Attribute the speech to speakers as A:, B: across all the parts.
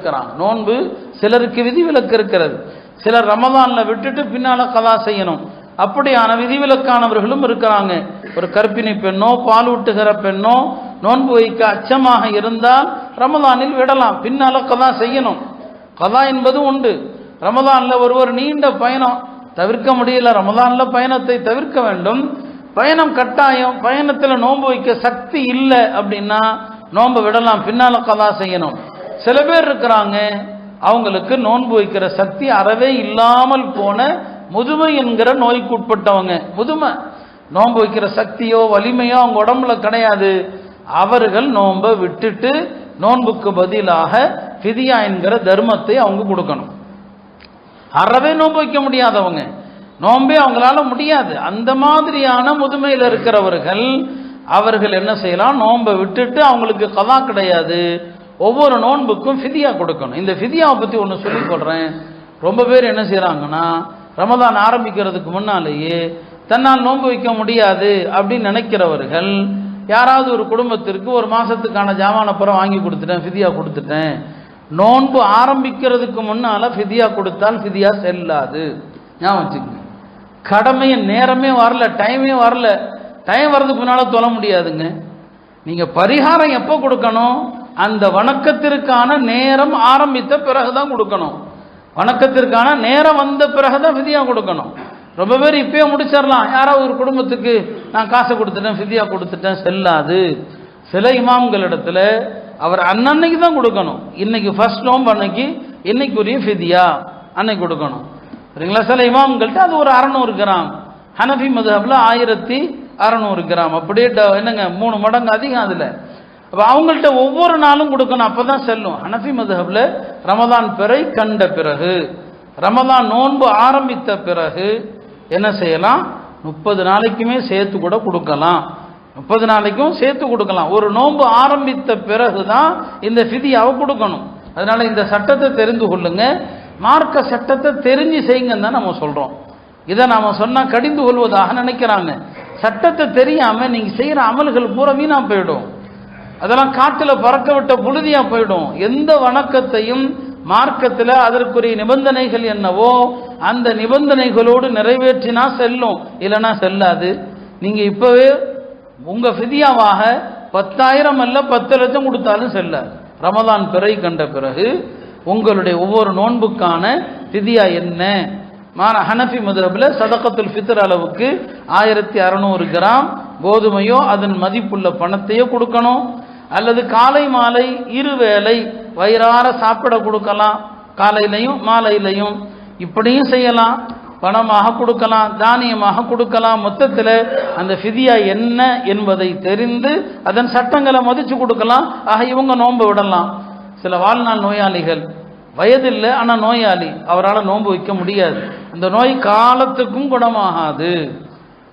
A: இருக்கிறான் நோன்பு சிலருக்கு விதிவிலக்கு இருக்கிறது சிலர் ரமதான்ல விட்டுட்டு பின்னால கதா செய்யணும். அப்படியான விதிவிலக்கானவர்களும் இருக்கிறாங்க. ஒரு கர்ப்பிணி பெண்ணோ பாலூட்டுகிற பெண்ணோ நோன்பு வைக்க அச்சமாக இருந்தால் ரமதானில் விடலாம். பின்னால கதா செய்யணும். கதா என்பது உண்டு. ரமதான்ல ஒருவர் நீண்ட பயணம். தவிர்க்க முடியல. ரமதான்ல பயணத்தை தவிர்க்க வேண்டும். பயணம் கட்டாயம். பயணத்துல நோன்பு வைக்க சக்தி இல்லை அப்படின்னா நோன்பை விடலாம். பின்னால கதா செய்யணும். சில பேர் இருக்கிறாங்க. அவங்களுக்கு நோன்பு வைக்கிற சக்தி அறவே இல்லாமல் போன முதுமை என்கிற நோய்க்கு உட்பட்டவங்க முதுமை. நோன்பு வைக்கிற சக்தியோ வலிமையோ அவங்க உடம்புல கிடையாது. அவர்கள் நோன்பை விட்டுட்டு நோன்புக்கு பதிலாக ஃபிதியா என்கிற தர்மத்தை அவங்க கொடுக்கணும். அறவே நோன்பு வைக்க முடியாதவங்க. நோன்பே அவங்களால முடியாது. அந்த மாதிரியான முதுமையில் இருக்கிறவர்கள் அவர்கள் என்ன செய்யலாம்? நோன்பை விட்டுட்டு அவங்களுக்கு கதா கிடையாது. ஒவ்வொரு நோன்புக்கும் ஃபிதியா கொடுக்கணும். இந்த ஃபிதியாவை பற்றி ஒன்று சொல்லி சொல்கிறேன் ரொம்ப பேர் என்ன செய்கிறாங்கன்னா ரமதான் ஆரம்பிக்கிறதுக்கு முன்னாலேயே தன்னால் நோன்பு வைக்க முடியாது அப்படின்னு நினைக்கிறவர்கள் யாராவது ஒரு குடும்பத்திற்கு ஒரு மாதத்துக்கான ஜாமான புறம் வாங்கி கொடுத்துட்டேன் ஃபிதியா கொடுத்துட்டேன். நோன்பு ஆரம்பிக்கிறதுக்கு முன்னால் ஃபிதியா கொடுத்தால் ஃபிதியா செல்லாது. ஞாபகம் வச்சுக்கோங்க. கடமையை நேரமே வரல டைமே வரல. டைம் வர்றதுக்கு முன்னால் தொலை முடியாதுங்க. நீங்கள் பரிகாரம் எப்போ கொடுக்கணும்? அந்த வணக்கத்திற்கான நேரம் ஆரம்பித்த பிறகுதான் கொடுக்கணும். வணக்கத்திற்கான நேரம் வந்த பிறகுதான் விதியா கொடுக்கணும். ரொம்ப பேர் இப்பயே முடிச்சிடலாம். யாராவது ஒரு குடும்பத்துக்கு நான் காசை கொடுத்துட்டேன் ஃபிதியா கொடுத்துட்டேன் செல்லாது. சில இமாம்களிடத்துல அவர் அன்னன்னைக்கு தான் கொடுக்கணும். இன்னைக்கு ஃபர்ஸ்ட் நோம்பு அன்னைக்கு இன்னைக்குரிய ஃபிதியா அன்னைக்கு கொடுக்கணும். சரிங்களா? சில இமாம்கள்ட்ட அது ஒரு அறநூறு கிராம். ஹனஃபி மதுஹப்ல ஆயிரத்தி அறநூறு கிராம். அப்படியே ட- என்னங்க மூணு மடங்கு அதிகம் அதில். அப்போ அவங்கள்ட்ட ஒவ்வொரு நாளும் கொடுக்கணும். அப்போ தான் செல்லும். ஹனஃபி மதுஹபில் ரமதான் பிறை கண்ட பிறகு ரமதான் நோன்பு ஆரம்பித்த பிறகு என்ன செய்யலாம்? முப்பது நாளைக்குமே சேர்த்து கூட கொடுக்கலாம். முப்பது நாளைக்கும் சேர்த்து கொடுக்கலாம். ஒரு நோன்பு ஆரம்பித்த பிறகு தான் இந்த ஃபிதியாவை கொடுக்கணும். அதனால் இந்த சட்டத்தை தெரிந்து கொள்ளுங்க. மார்க்க சட்டத்தை தெரிஞ்சு செய்யுங்கன்னு தான் நம்ம சொல்கிறோம் இதை நாம் சொன்னால் கடிந்து கொள்வதாக நினைக்கிறாங்க. சட்டத்தை தெரியாமல் நீங்கள் செய்கிற அமல்கள் பூரா வீணாக போயிடும். அதெல்லாம் காட்டில் பறக்க விட்ட புழுதியாக போயிடும். எந்த வணக்கத்தையும் மார்க்கத்தில் அதற்குரிய நிபந்தனைகள் என்னவோ அந்த நிபந்தனைகளோடு நிறைவேற்றினா செல்லும். இல்லைன்னா செல்லாது. நீங்கள் இப்போவே உங்கள் ஃபிதியாவாக பத்தாயிரம் அல்ல பத்து லட்சம் கொடுத்தாலும் செல்லாது. ரமதான் பிறை கண்ட பிறகு உங்களுடைய ஒவ்வொரு நோன்புக்கான ஃபிதியா என்ன? மான ஹனஃபி மதுரபில் சதக்கத்துல் ஃபித்ர் அளவுக்கு ஆயிரத்தி அறநூறு கிராம் கோதுமையோ அதன் மதிப்புள்ள பணத்தையோ கொடுக்கணும். அல்லது காலை மாலை இருவேளை வயிறார சாப்பிட கொடுக்கலாம். காலையிலையும் மாலையிலையும். இப்படியும் செய்யலாம். பணமாக கொடுக்கலாம் தானியமாக கொடுக்கலாம். மொத்தத்தில் அந்த ஃபிதியா என்ன என்பதை தெரிந்து அதன் சட்டங்களை மதிச்சு கொடுக்கலாம். ஆக இவங்க நோன்பு விடலாம். சில வாழ்நாள் நோயாளிகள் வயதில்லை ஆனால் நோயாளி அவரால் நோன்பு வைக்க முடியாது. அந்த நோய் காலத்துக்கும் குணமாகாது.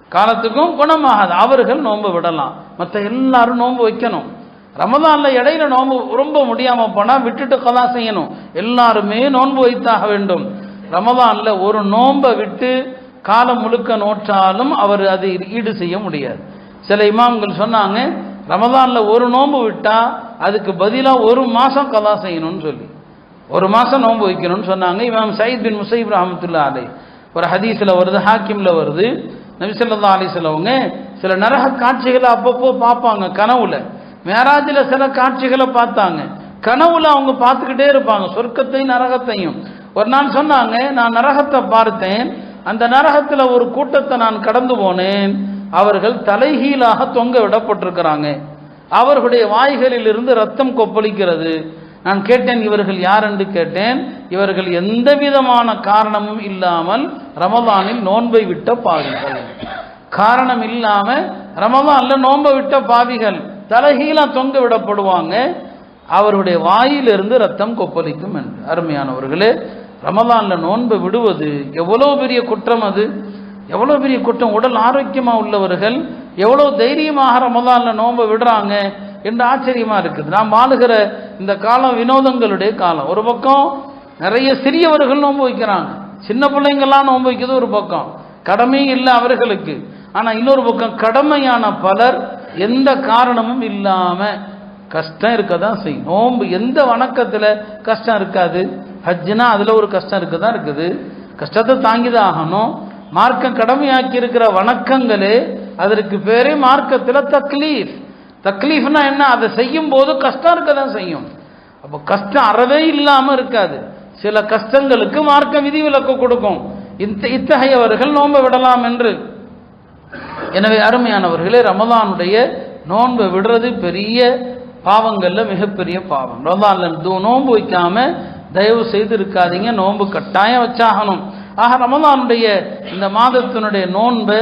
A: காலத்துக்கும் குணமாகாது. அவர்கள் நோன்பு விடலாம். மற்ற எல்லாரும் நோன்பு வைக்கணும். ரமதானில் இடையில நோன்பு ரொம்ப முடியாமல் போனால் விட்டுட்டு கதா செய்யணும். எல்லாருமே நோன்பு வைத்தாக வேண்டும். ரமதானில் ஒரு நோன்பை விட்டு காலம் முழுக்க நோற்றாலும் அவர் அதை ஈடு செய்ய முடியாது. சில இமாம்கள் சொன்னாங்க ரமதானில் ஒரு நோன்பு விட்டால் அதுக்கு பதிலாக ஒரு மாதம் கதா செய்யணும்னு சொல்லி. ஒரு மாதம் நோன்பு வைக்கணும்னு சொன்னாங்க இமாம் சயீத் பின் முசைப் ரஹமத்துல்லா அலை ஒரு ஹதீஸில் வருது ஹாக்கிமில் வருது. நபிசல்லா அலிஸ்லவங்க சில நரக காட்சிகளை அப்பப்போ பார்ப்பாங்க கனவுல. மேராஜில் சில காட்சிகளை பார்த்தாங்க. கனவுல அவங்க பார்த்துக்கிட்டே இருப்பாங்க. சொர்க்கத்தையும் நரகத்தையும். ஒரு நாள் சொன்னாங்க நான் நரகத்தை பார்த்தேன். அந்த நரகத்தில் ஒரு கூட்டத்தை நான் கடந்து போனேன். அவர்கள் தலைகீழாக தொங்க விடப்பட்டிருக்கிறாங்க. அவர்களுடைய வாய்களில் இருந்து ரத்தம் கொப்பளிக்கிறது. நான் கேட்டேன் இவர்கள் யார் என்று கேட்டேன். இவர்கள் எந்த விதமான காரணமும் இல்லாமல் ரமதானில் நோன்பை விட்ட பாவிகள். காரணம் இல்லாமல் ரமதான்ல நோன்பை விட்ட பாவிகள். தலைகீழாக தொங்க விடப்படுவாங்க. அவருடைய வாயிலிருந்து ரத்தம் கொப்பளிக்கும் என்று. அருமையானவர்களே ரமதானில் நோன்பு விடுவது எவ்வளோ பெரிய குற்றம் அது? எவ்வளோ பெரிய குற்றம்? உடல் ஆரோக்கியமாக உள்ளவர்கள் எவ்வளோ தைரியமாக ரமதானில் நோன்பு விடுறாங்க என்று ஆச்சரியமாக இருக்குது. நாம் வாழுகிற இந்த காலம் வினோதங்களுடைய காலம். ஒரு பக்கம் நிறைய சிறியவர்கள் நோன்பு வைக்கிறாங்க. சின்ன பிள்ளைங்கள்லாம் நோன்பு வைக்கிறது ஒரு பக்கம். கடமையும் இல்லை அவர்களுக்கு. ஆனால் இன்னொரு பக்கம் கடமையான பலர் எந்த காரணமும் இல்லாமல் கஷ்டம் இருக்க தான் செய்யும். நோன்பு எந்த வணக்கத்தில் கஷ்டம் இருக்காது? ஹஜ்ஜுனா அதில் ஒரு கஷ்டம் இருக்க தான் இருக்குது. கஷ்டத்தை தாங்கி தான் ஆகணும். மார்க்கம் கடமையாக்கி இருக்கிற வணக்கங்களே அதற்கு பேரே மார்க்கத்தில் தக்லீஃப். தக்லீஃப்னா என்ன? அதை செய்யும் போது கஷ்டம் இருக்க தான் செய்யும். அப்போ கஷ்டம் அறவே இல்லாமல் இருக்காது. சில கஷ்டங்களுக்கு மார்க்க விதிவிலக்கு கொடுக்கும். இத்த இத்தகையவர்கள் நோன்பை விடலாம் என்று எனவே அருமையானவர்களே ரமதானுடைய நோன்பை விடுறது பெரிய பாவங்களில் மிகப்பெரிய பாவம். ரமதானில் நோன்பு வைக்காம தயவு செய்து இருக்காதீங்க நோன்பு கட்டாயம் வச்சாகணும். ஆக ரமதானுடைய இந்த மாதத்தினுடைய நோன்பை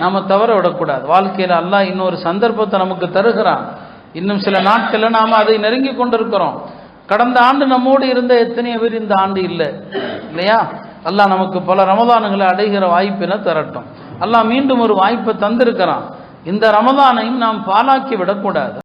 A: நம்ம தவற விடக்கூடாது. வாழ்க்கையில் அல்லாஹ் இன்னொரு சந்தர்ப்பத்தை நமக்கு தருகிறான். இன்னும் சில நாட்களில் நாம் அதை நெருங்கி கொண்டிருக்கிறோம். கடந்த ஆண்டு நம்மோடு இருந்த எத்தனையோ பேர் இந்த ஆண்டு இல்லை இல்லையா? அல்லாஹ் நமக்கு பல ரமதானுகளை அடைகிற வாய்ப்பினை தரட்டும். அல்லாஹ் மீண்டும் ஒரு வாய்ப்பை தந்திருக்கிறான். இந்த ரமதானையும் நாம் பாலாக்கி விடக்கூடாது.